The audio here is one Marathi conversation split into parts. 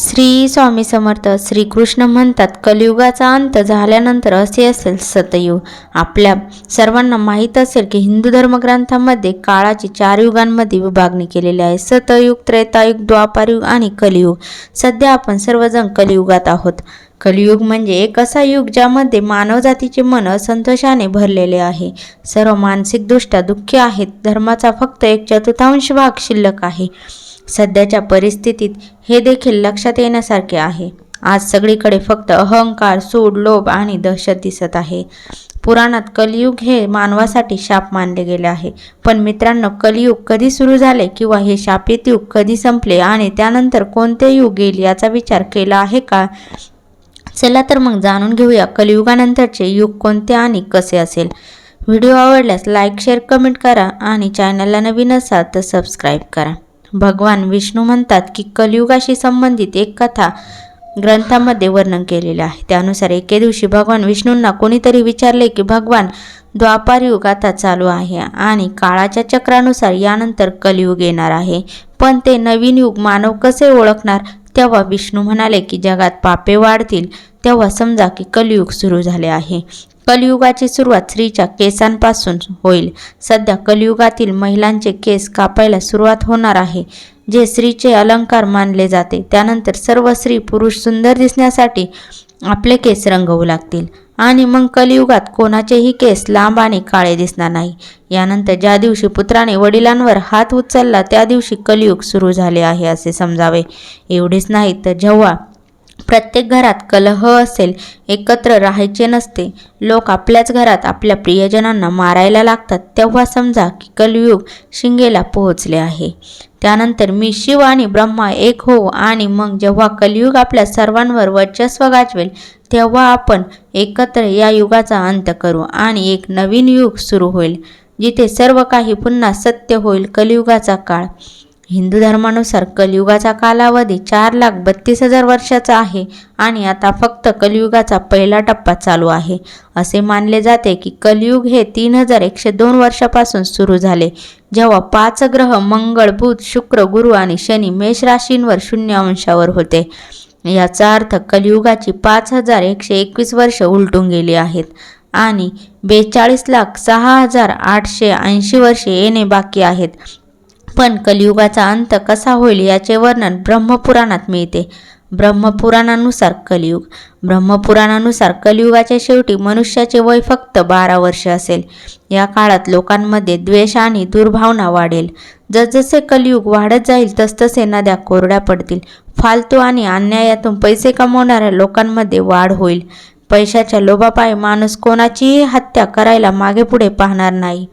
श्री स्वामी समर्थ श्रीकृष्ण म्हणतात कलियुगाचा अंत झाल्यानंतर असे असेल सतयुग. आपल्या सर्वांना माहीत असेल की हिंदू धर्मग्रंथामध्ये काळाची चार युगांमध्ये विभागणी केलेली आहे. सतयुग त्रेतायुग द्वापारयुग आणि कलियुग. सध्या आपण सर्वजण कलियुगात आहोत. कलियुग म्हणजे एक असा युग ज्यामध्ये मानवजातीचे मन संतोषाने भरलेले आहे. सर्व मानसिकदृष्ट्या दुःखी आहेत. धर्माचा फक्त एक चतुर्थांश भाग शिल्लक आहे. सध्याच्या परिस्थितीत हे देखील लक्षात येण्यासारखे आहे. आज सगळीकडे फक्त अहंकार सूड लोभ आणि दहशत दिसत आहे. पुराणात कलियुग हे मानवासाठी शाप मानले गेले आहे. पण मित्रांनो कलियुग कधी सुरू झाले किंवा हे शापित युग कधी संपले आणि त्यानंतर कोणते युग येईल याचा विचार केला आहे का? चला तर मग जाणून घेऊया कलियुगानंतरचे युग कोणते आणि कसे असेल. व्हिडिओ आवडल्यास लाईक शेअर कमेंट करा आणि चॅनलला नवीन असाल तर सबस्क्राईब करा. भगवान विष्णू म्हणतात की कलियुगाशी संबंधित एक कथा ग्रंथामध्ये वर्णन केलेले आहे. त्यानुसार एके दिवशी भगवान विष्णूंना कोणीतरी विचारले की भगवान द्वापार युग आता चालू आहे आणि काळाच्या चक्रानुसार यानंतर कलियुग येणार आहे. पण ते नवीन युग मानव कसे ओळखणार? तेव्हा विष्णू म्हणाले की जगात पापे वाढतील. तेव्हा समजा की कलियुग सुरू झाले आहे. कलियुगाची सुरुवात स्त्रीच्या केसांपासून होईल. सध्या कलियुगातील महिलांचे केस कापायला सुरुवात होणार आहे जे स्त्रीचे अलंकार मानले जाते. त्यानंतर सर्व स्त्री पुरुष सुंदर दिसण्यासाठी आपले केस रंगवू लागतील. आणि मग कलियुगात कोणाचेही केस लांब आणि काळे दिसणार नाही. यानंतर ज्या दिवशी पुत्राने वडिलांवर हात उचलला त्या दिवशी कलियुग सुरू झाले आहे असे समजावे. एवढेच नाही तर जेव्हा प्रत्येक घरात कलह असेल एकत्र राहायचे नसते. लोक आपल्याच घरात आपल्या प्रियजनांना मारायला लागतात. तेव्हा समजा की कलियुग शिंगेला पोहोचले आहे. त्यानंतर मी शिव आणि ब्रह्मा एक हो आणि मग जेव्हा कलयुग आपल्या सर्वांवर वर्चस्व गाजवेल तेव्हा आपण एकत्र या युगाचा अंत करू आणि एक नवीन युग सुरू होईल जिथे सर्व काही पुन्हा सत्य होईल कलियुगाचा काळ. हिंदू धर्मानुसार कलियुगाचा कालावधी चार लाख बत्तीस हजार वर्षाचा आहे आणि आता फक्त कलियुगाचा पहिला टप्पा चालू आहे. असे मानले जाते की कलियुग हे तीन हजार एकशे दोन वर्षापासून सुरू झाले जेव्हा पाच ग्रह मंगळ बुध शुक्र गुरु आणि शनी मेष राशींवर शून्य अंशावर होते. याचा अर्थ कलियुगाची पाच हजार एकशे एकवीस वर्ष उलटून गेली आहेत आणि बेचाळीस लाख सहा हजार आठशे ऐंशी वर्षे येणे बाकी आहेत. पण कलियुगाचा अंत कसा होईल याचे वर्णन ब्रह्मपुराणात मिळते. ब्रह्मपुराणानुसार कलियुग. ब्रह्मपुराणानुसार कलियुगाच्या शेवटी मनुष्याचे वय फक्त बारा वर्ष असेल. या काळात लोकांमध्ये द्वेष आणि दुर्भावना वाढेल. जसजसे कलियुग वाढत जाईल तसतसे नद्या कोरड्या पडतील. फालतू आणि अन्यायातून पैसे कमवणाऱ्या लोकांमध्ये वाढ होईल. पैशाच्या लोभापायी माणूस कोणाचीही हत्या करायला मागेपुढे पाहणार नाही.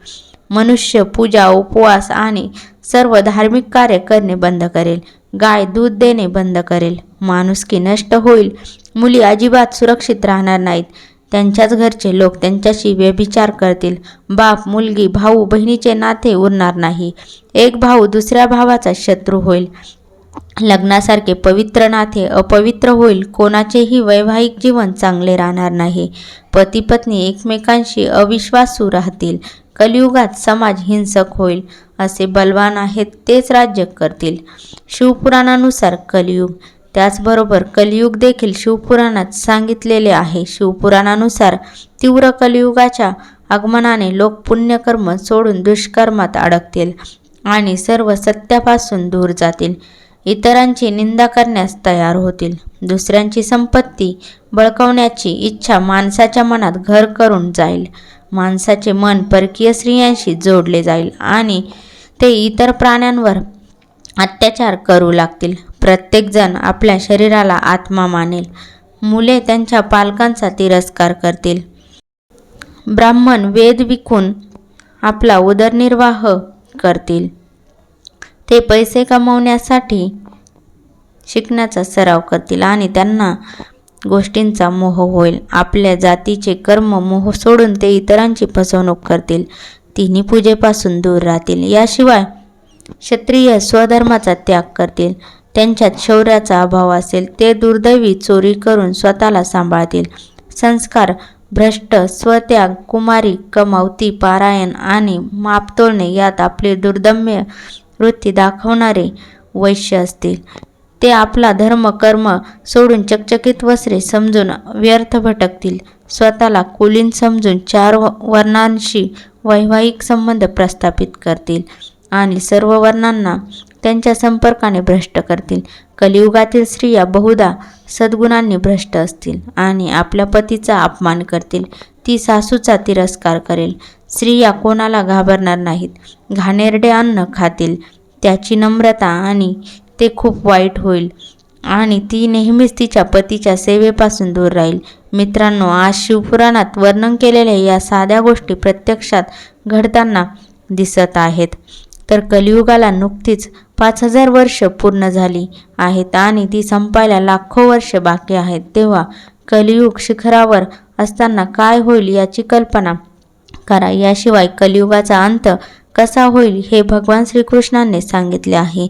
मनुष्य पूजा उपवास आणि सर्व धार्मिक कार्य करणे बंद करेल. गाय दूध देणे बंद करेल. माणुसकी नष्ट होईल. मुली अजिबात सुरक्षित राहणार नाहीत. त्यांच्याच घरचे लोक त्यांच्याशी व्यभिचार करतील. बाप मुलगी भाऊ बहिणीचे नाते उरणार नाही. एक भाऊ दुसऱ्या भावाचा शत्रू होईल. लग्नासारखे पवित्र नाते अपवित्र होईल. कोणाचेही वैवाहिक जीवन चांगले राहणार नाही. पती पत्नी एकमेकांशी अविश्वासू राहतील. कलियुगात समाज हिंसक होईल असे बलवान आहेत तेच राज्य करतील. शिवपुराणानुसार कलियुग. त्याचबरोबर कलियुग देखील शिवपुराणात सांगितलेले आहे. शिवपुराणानुसार तीव्र कलियुगाच्या आगमनाने लोक पुण्यकर्म सोडून दुष्कर्मात अडकतील आणि सर्व सत्यापासून दूर जातील. इतरांची निंदा करण्यास तयार होतील. दुसऱ्यांची संपत्ती बळकवण्याची इच्छा माणसाच्या मनात घर करून जाईल. माणसाचे मन परकीय स्त्रियांशी जोडले जाईल आणि ते इतर प्राण्यांवर अत्याचार करू लागतील. प्रत्येकजण आपल्या शरीराला आत्मा मानेल. मुले त्यांच्या पालकांचा तिरस्कार करतील. ब्राह्मण वेद विकून आपला उदरनिर्वाह करतील. ते पैसे कमवण्यासाठी शिकण्याचा सराव करतील आणि त्यांना गोष्टींचा मोह होईल. आपल्या जातीचे कर्म मोह सोडून ते इतरांची फसवणूक करतील. तिन्ही पूजेपासून दूर राहतील. याशिवाय क्षत्रिय स्वधर्माचा त्याग करतील. त्यांच्यात शौर्याचा अभाव असेल. ते दुर्दैवी चोरी करून स्वतःला सांभाळतील. संस्कार भ्रष्ट स्वत्याग कुमारी कमावती पारायण आणि मापतोळणे यात आपले दुर्दम्य वृत्ती दाखवणारे वैश्य असतील. ते आपला धर्म कर्म सोडून चकचकीत वस्त्रे समजून व्यर्थ भटकतील. स्वतःला कुलीन समजून चार वर्णांशी वैवाहिक संबंध प्रस्थापित करतील आणि सर्व वर्णांना त्यांच्या संपर्काने भ्रष्ट करतील. कलियुगातील स्त्रिया बहुधा सद्गुणांनी भ्रष्ट असतील आणि आपल्या पतीचा अपमान करतील. ती सासूचा तिरस्कार करेल. स्त्रिया कोणाला घाबरणार नाहीत. घाणेरडे अन्न खातील. त्याची नम्रता आणि ते खूप वाईट होईल. आणि ती नेहमीच तिच्या पतीच्या सेवेपासून दूर राहील. मित्रांनो आज शिवपुराणात वर्णन केलेल्या या साध्या गोष्टी प्रत्यक्षात घडताना दिसत आहेत. तर कलियुगाला नुकतीच पाच हजार वर्ष पूर्ण झाली आहेत आणि ती संपायला लाखो वर्ष बाकी आहेत. तेव्हा कलियुग शिखरावर असताना काय होईल याची कल्पना करा. याशिवाय कलियुगाचा अंत कसा होईल हे भगवान श्रीकृष्णाने सांगितले आहे.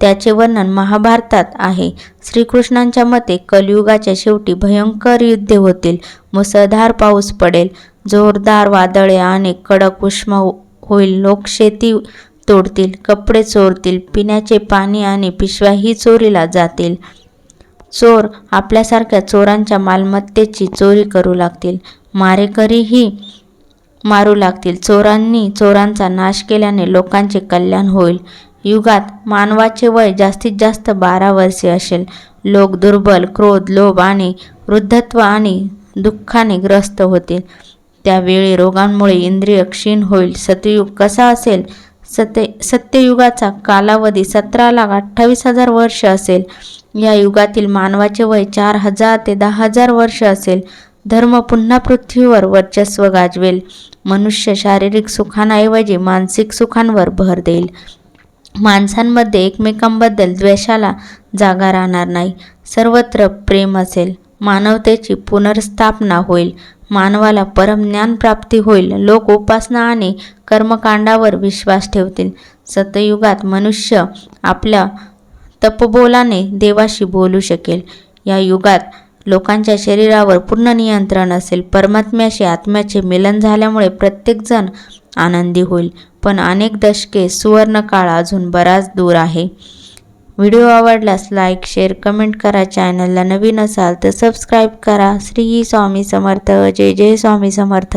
त्याचे वर्णन महाभारतात आहे. श्रीकृष्णांच्या मते कलियुगाच्या शेवटी भयंकर युद्धे होतील. मुसळधार पाऊस पडेल. जोरदार वादळे आणि कडक उष्म हो-, होईल. लोक शेती तोडतील. कपडे चोरतील. पिण्याचे पाणी आणि पिशव्याही चोरीला जातील. चोर आपल्यासारख्या चोरांच्या मालमत्तेची चोरी करू लागतील. मारेकरीही मारू लागतील. चोरांनी चोरांचा नाश केल्याने लोकांचे कल्याण होईल. युगात मानवाचे वय जास्तीत जास्त बारा वर्षे असेल. लोक दुर्बल क्रोध लोभ आणि वृद्धत्व आणि दुःखाने ग्रस्त होतील. त्यावेळी रोगांमुळे इंद्रिय क्षीण होईल. सतयुग कसा असेल? सत्य सत्ययुगाचा कालावधी सतरा लाख अठ्ठावीस हजार वर्ष असेल. या युगातील मानवाचे वय चार हजार ते दहा हजार वर्ष असेल. धर्म पुन्हा पृथ्वीवर वर्चस्व गाजवेल. मनुष्य शारीरिक सुखांऐवजी मानसिक सुखांवर भर देईल. माणसांमध्ये एकमेकांबद्दल द्वेषाला जागा राहणार नाही. सर्वत्र प्रेम असेल मानवतेची पुनर्स्थापना होईल मानवाला परमज्ञान प्राप्ती होईल लोक उपासना आणि कर्मकांडावर विश्वास ठेवतील. सतयुगात मनुष्य आपल्या तपबोलाने देवाशी बोलू शकेल. या युगात लोकांच्या शरीरावर पूर्ण नियंत्रण असेल. परमात्म्याशी आत्म्याचे मिलन झाल्यामुळे प्रत्येकजण आनंदी होईल. पण अनेक दशके सुवर्ण काळ अजून बराच दूर आहे. व्हिडिओ आवडल्यास लाईक शेअर कमेंट करा. चॅनलला नवीन असाल तर सबस्क्राईब करा. श्री स्वामी समर्थ. जय जय स्वामी समर्थ.